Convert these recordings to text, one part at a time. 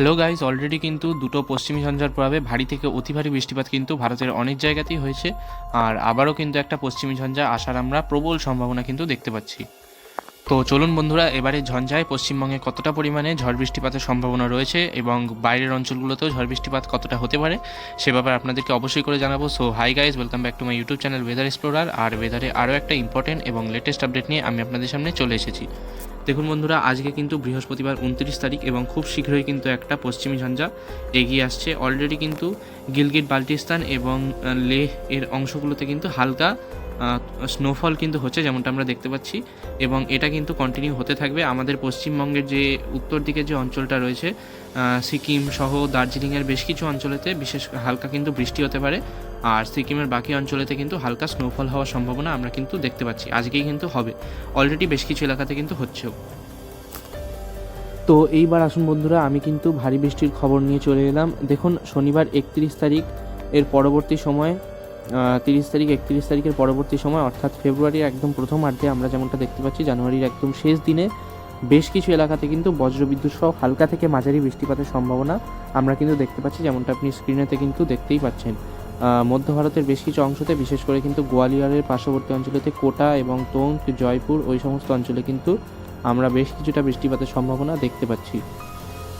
Hello guys already কিন্তু দুটো পশ্চিমী ঝঞ্ঝার প্রভাবে ভারী থেকে অতি ভারী বৃষ্টিপাত কিন্তু ভারতের অনেক জায়গাতেই হয়েছে। আর আবারও কিন্তু একটা পশ্চিমী ঝঞ্ঝা আসার আমরা প্রবল সম্ভাবনা কিন্তু দেখতে পাচ্ছি। তো চলুন বন্ধুরা, এবারে ঝঞ্ঝায় পশ্চিমবঙ্গে কতটা পরিমাণে ঝড় বৃষ্টিপাতের সম্ভাবনা রয়েছে এবং বাইরের অঞ্চলগুলোতেও ঝড় বৃষ্টিপাত কতটা হতে পারে, সে ব্যাপারে আপনাদেরকে অবশ্যই করে জানাব। So hi guys welcome back to my YouTube channel weather explorer আর ওয়েদারে আরও একটা ইম্পর্টেন্ট এবং লেটেস্ট আপডেট নিয়ে আমি আপনাদের সামনে চলে এসেছি। দেখুন বন্ধুরা, আজকে কিন্তু বৃহস্পতিবার উনত্রিশ তারিখ এবং খুব শীঘ্রই কিন্তু একটা পশ্চিমী ঝঞ্ঝা এগিয়ে আসছে। অলরেডি কিন্তু গিলগিট, বাল্টিস্তান এবং লেহ এর অংশগুলোতে কিন্তু হালকা স্নোফল কিন্তু হচ্ছে যেমনটা আমরা দেখতে পাচ্ছি, এবং এটা কিন্তু কন্টিনিউ হতে থাকবে। আমাদের পশ্চিমবঙ্গের যে উত্তর দিকে যে অঞ্চলটা রয়েছে সিকিম সহ দার্জিলিংয়ের বেশ কিছু অঞ্চলেতে বিশেষ হালকা কিন্তু বৃষ্টি হতে পারে, আর সিকিমের বাকি অঞ্চলেতে কিন্তু হালকা স্নোফল হওয়ার সম্ভাবনা আমরা কিন্তু দেখতে পাচ্ছি। আজকেই কিন্তু হবে। অলরেডি বেশ কিছু এলাকাতে কিন্তু হচ্ছেও। তো এইবার আসুন বন্ধুরা, আমি কিন্তু ভারী বৃষ্টির খবর নিয়ে চলে এলাম। দেখুন, শনিবার একত্রিশ তারিখ, এর পরবর্তী সময় তিরিশ তারিখ, একত্রিশ তারিখের পরবর্তী সময়, অর্থাৎ ফেব্রুয়ারির একদম প্রথমার্ধে আমরা যেমনটা দেখতে পাচ্ছি, জানুয়ারির একদম শেষ দিনে বেশ কিছু এলাকাতে কিন্তু বজ্রবিদ্যুৎ সহ হালকা থেকে মাঝারি বৃষ্টিপাতের সম্ভাবনা আমরা কিন্তু দেখতে পাচ্ছি, যেমনটা আপনি স্ক্রিনেতে কিন্তু দেখতেই পাচ্ছেন। মধ্য ভারতের বেশ কিছু অংশতে, বিশেষ করে কিন্তু গোয়ালিয়রের পার্শ্ববর্তী অঞ্চলেতে কোটা এবং তোঙ্ক, জয়পুর, ওই সমস্ত অঞ্চলে কিন্তু আমরা বেশ কিছুটা বৃষ্টিপাতের সম্ভাবনা দেখতে পাচ্ছি।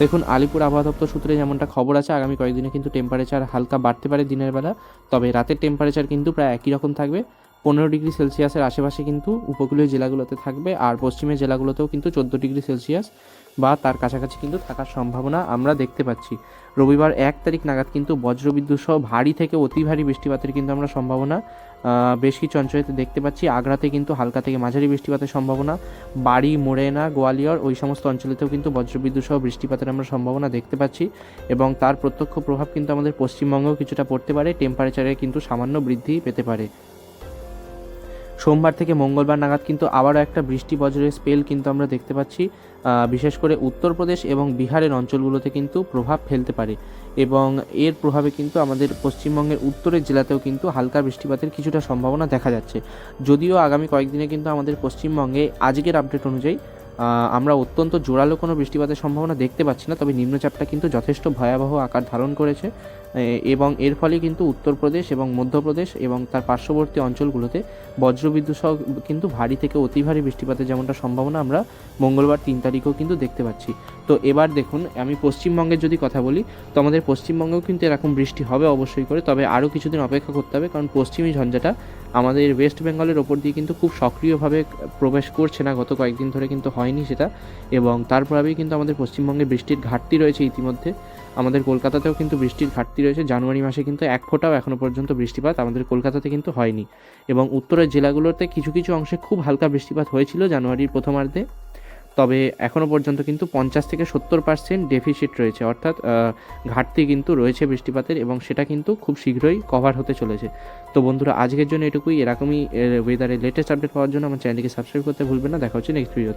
দেখুন, আলিপুর আবহাওয়া দপ্তর সূত্রে যেমনটা খবর আছে, আগামী কয়েকদিনে কিন্তু টেম্পারেচার হালকা বাড়তে পারে দিনের বেলা। তবে রাতের টেম্পারেচার কিন্তু প্রায় একই রকম থাকবে। পনেরো ডিগ্রি সেলসিয়াসের আশেপাশে কিন্তু উপকূলীয় জেলাগুলোতে থাকবে, আর পশ্চিমের জেলাগুলোতেও কিন্তু চোদ্দ ডিগ্রি সেলসিয়াস বা তার কাছাকাছি কিন্তু থাকার সম্ভাবনা আমরা দেখতে পাচ্ছি। রবিবার এক তারিখ নাগাদ কিন্তু বজ্রবিদ্যুৎ সহ ভারী থেকে অতি ভারী বৃষ্টিপাতের কিন্তু আমরা সম্ভাবনা বেশ কিছু অঞ্চলেতে দেখতে পাচ্ছি। আগ্রাতে কিন্তু হালকা থেকে মাঝারি বৃষ্টিপাতের সম্ভাবনা, বাড়ি, মোরেনা, গোয়ালিয়র ওই সমস্ত অঞ্চলেতেও কিন্তু বজ্রবিদ্যুৎ সহ বৃষ্টিপাতের আমরা সম্ভাবনা দেখতে পাচ্ছি এবং তার প্রত্যক্ষ প্রভাব কিন্তু আমাদের পশ্চিমবঙ্গেও কিছুটা পড়তে পারে টেম্পারেচারে কিন্তু সামান্য বৃদ্ধি পেতে পারে। সোমবার থেকে মঙ্গলবার নাগাদ কিন্তু আবারও একটা বৃষ্টি বজ্রের স্পেল কিন্তু আমরা দেখতে পাচ্ছি। বিশেষ করে উত্তরপ্রদেশ এবং বিহারের অঞ্চলগুলোতে কিন্তু প্রভাব ফেলতে পারে এবং এর প্রভাবে কিন্তু আমাদের পশ্চিমবঙ্গের উত্তরের জেলাতেও কিন্তু হালকা বৃষ্টিপাতের কিছুটা সম্ভাবনা দেখা যাচ্ছে। যদিও আগামী কয়েকদিনে কিন্তু আমাদের পশ্চিমবঙ্গে আজকের আপডেট অনুযায়ী আমরা অত্যন্ত জোরালো কোনো বৃষ্টিপাতের সম্ভাবনা দেখতে পাচ্ছি না, তবে নিম্নচাপটা কিন্তু যথেষ্ট ভয়াবহ আকার ধারণ করেছে। এবং এর ফলে কিন্তু উত্তরপ্রদেশ এবং মধ্যপ্রদেশ এবং তার পার্শ্ববর্তী অঞ্চলগুলোতে বজ্রবিদ্যুৎ সহ কিন্তু ভারী থেকে অতি ভারী বৃষ্টিপাতের যেমনটা সম্ভাবনা আমরা মঙ্গলবার তিন তারিখেও কিন্তু দেখতে পাচ্ছি। তো এবার দেখুন, আমি পশ্চিমবঙ্গের যদি কথা বলি, তো আমাদের পশ্চিমবঙ্গেও কিন্তু এরকম বৃষ্টি হবে অবশ্যই করে, তবে আরও কিছুদিন অপেক্ষা করতে হবে, কারণ পশ্চিমী ঝঞ্ঝাটা আমাদের ওয়েস্ট বেঙ্গলের ওপর দিয়ে কিন্তু খুব সক্রিয়ভাবে প্রবেশ করছে না, গত কয়েকদিন ধরে কিন্তু হয়নি সেটা। এবং তার প্রভাবেই কিন্তু আমাদের পশ্চিমবঙ্গে বৃষ্টির ঘাটতি রয়েছে ইতিমধ্যে। আমাদের কলকাতাতেও কিন্তু বৃষ্টির ঘাটতি রয়েছে। জানুয়ারি মাসে কিন্তু এক ফোঁটাও এখনও পর্যন্ত বৃষ্টিপাত আমাদের কলকাতাতে কিন্তু হয়নি। এবং উত্তরের জেলাগুলোতে কিছু কিছু অংশে খুব হালকা বৃষ্টিপাত হয়েছিল জানুয়ারির প্রথমার্ধে। তবে এখনও পর্যন্ত কিন্তু পঞ্চাশ থেকে সত্তর পার্সেন্ট ডেফিসিট রয়েছে। অর্থাৎ ঘাটতি কিন্তু রয়েছে বৃষ্টিপাতের এবং সেটা কিন্তু খুব শীঘ্রই কভার হতে চলেছে। তো বন্ধুরা, আজকের জন্য এটুকুই। এরকমই ওয়েদারের লেটেস্ট আপডেট পাওয়ার জন্য আমার চ্যানেলটিকে সাবস্ক্রাইব করতে ভুলবেন না। দেখা হচ্ছে নেক্সট ভিডিওতে